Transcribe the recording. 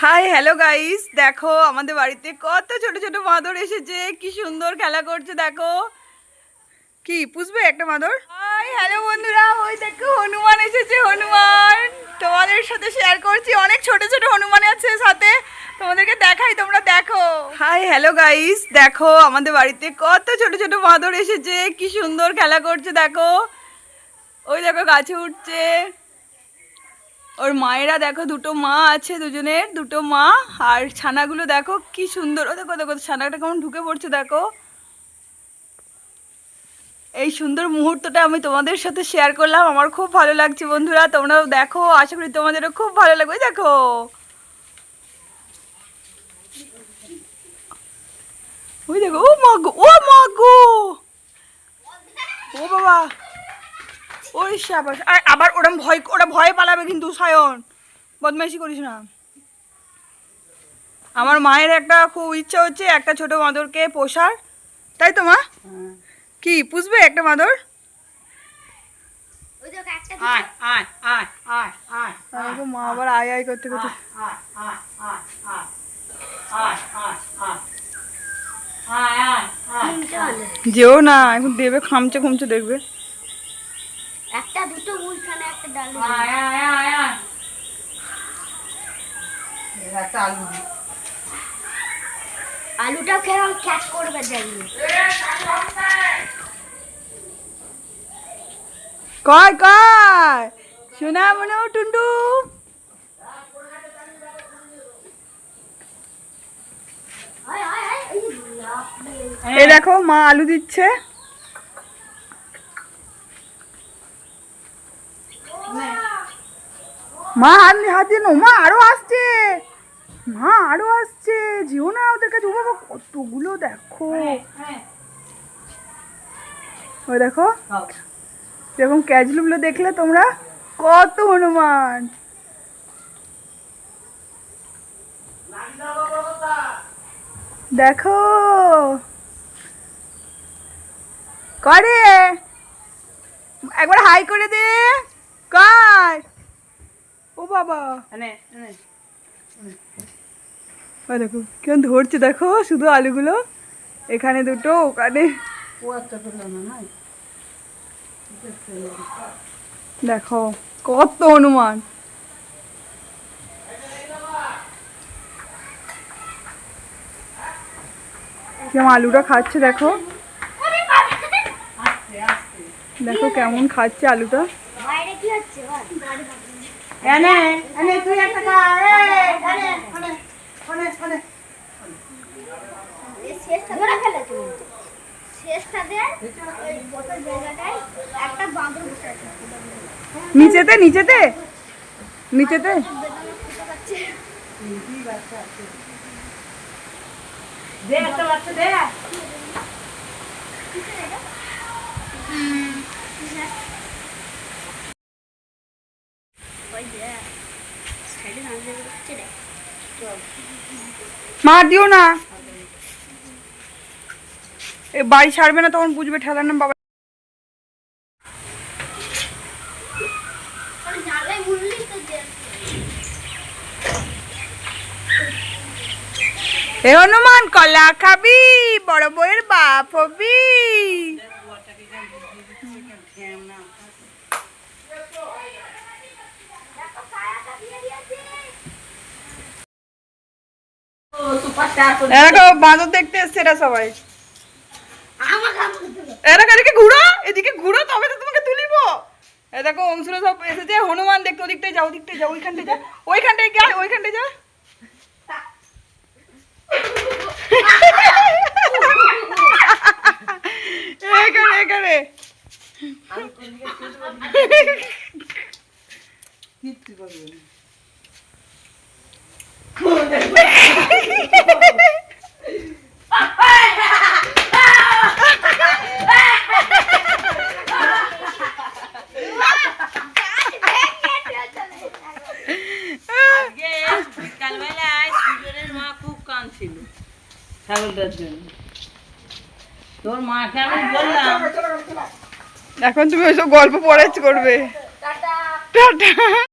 Hi hello guys দেখো আমাদের বাড়িতে কত ছোট ছোট মাদর এসেছে। কি সুন্দর খেলা করছে দেখো। কি পুষবে একটা মাদর? হাই হ্যালো বন্ধুরা। ওই দেখো হনুমান এসেছে হনুমান। তোমাদের সাথে শেয়ার করছি। অনেক ছোট ছোট হনুমান আছে সাথে। তোমাদেরকে দেখাই তোমরা দেখো। হাই হ্যালো গাইস দেখো আমাদের বাড়িতে কত ছোট ছোট মাদর এসেছে। কি সুন্দর খেলা করছে দেখো। ওই দেখো গাছে উঠছে। ওর মায়েরা দেখো দুটো মা আছে দুজনের, দুটো মা। আর ছানাগুলো দেখো কি সুন্দর। ও দেখো দেখো ছানাটা কেমন ঢুকে পড়ছে, দেখো। এই সুন্দর মুহূর্তটা আমি তোমাদের সাথে শেয়ার করলাম। আমার খুব ভালো লাগছে বন্ধুরা। তোমরাও দেখো, আশা করি তোমাদেরও খুব ভালো লাগবে, দেখো। ওই দেখো, ও মা গো, ও মা গো। ও বাবা। ওই সাবাস আর আবার ওরম ভয় ওরা ভয় পালাবে কিন্তু সায়ন বদমাইশি করিস না আমার মায়ের একটা খুব ইচ্ছা হচ্ছে একটা ছোট মাদরকে পোষার তাই তো মা কি পুষবে একটা মাদর মা আবার আয় আয় করতে করতে যেও না এখন দেবে খামচে খুমচে দেখবে একটা দুটো ওইখানে একটা ডাল আয় আয় আয় আয় একটা আলু দি আলুটা কেমন ক্যাচ করবে জানি। কয় কয়? শোনা মনে টুন্ডু আয় আয় আয় এই লাভ এই দেখো মা আলু দিচ্ছে। মা! হাত হাত দিয়ে মা আরও আসছে। মা আরও আসছে। যেও না ওদের কাছে বাবা কতগুলো দেখো। ওই দেখো। খাও। এরকম ক্যাজলুগুলো দেখলে তোমরা কত হনুমান। দেখো। করে। একবার হাই করে দে। কার ও বাবা। দেখো কেমন ধরছে দেখো শুধু আলুগুলো। এখানে দুটো ওখানে। দেখো কত হনুমান কেমন আলুটা খাচ্ছে দেখো। দেখো কেমন খাচ্ছে আলুটা বাইরে কি হচ্ছে বল এনে এনে তুই একটা খা এই এনে এনে এনে এনে। শেষটা ধরে ফেলেছে শেষটা দিয়ে ওই বোতল জায়গাটায় একটা বাঁদর বসে আছে। নিচেতে নিচেতে? নিচেতে? দে একটা বাচ্চা দে। ওই মার দিও না। এ বাড়ি ছাড়বে না, তখন বুঝবে ঠেলার নাম বাবা। এ হনুমান, কলা খাবি, বড় বইয়ের বাপ হবি। বাঁদর দেখতে এসছে এরা সবাই। এরকম এদিকে ঘুরো এদিকে ঘুরো, তবে তো তোমাকে তুলিব। দেখো অংশুরা সব এসেছে, হনুমান দেখতে, ওদিকটায় যাও ওদিকটায় যাও, ওইখানটায় যা। ওইখানটায় গিয়ে ওইখানটায় যা। এখানে এখানে। কিচ্ছু করবে না ছাগলটার জন্য। তোর মাকে আমি বললাম এখন তুমি ওইসব গল্প পড়ে করবে। টাটা।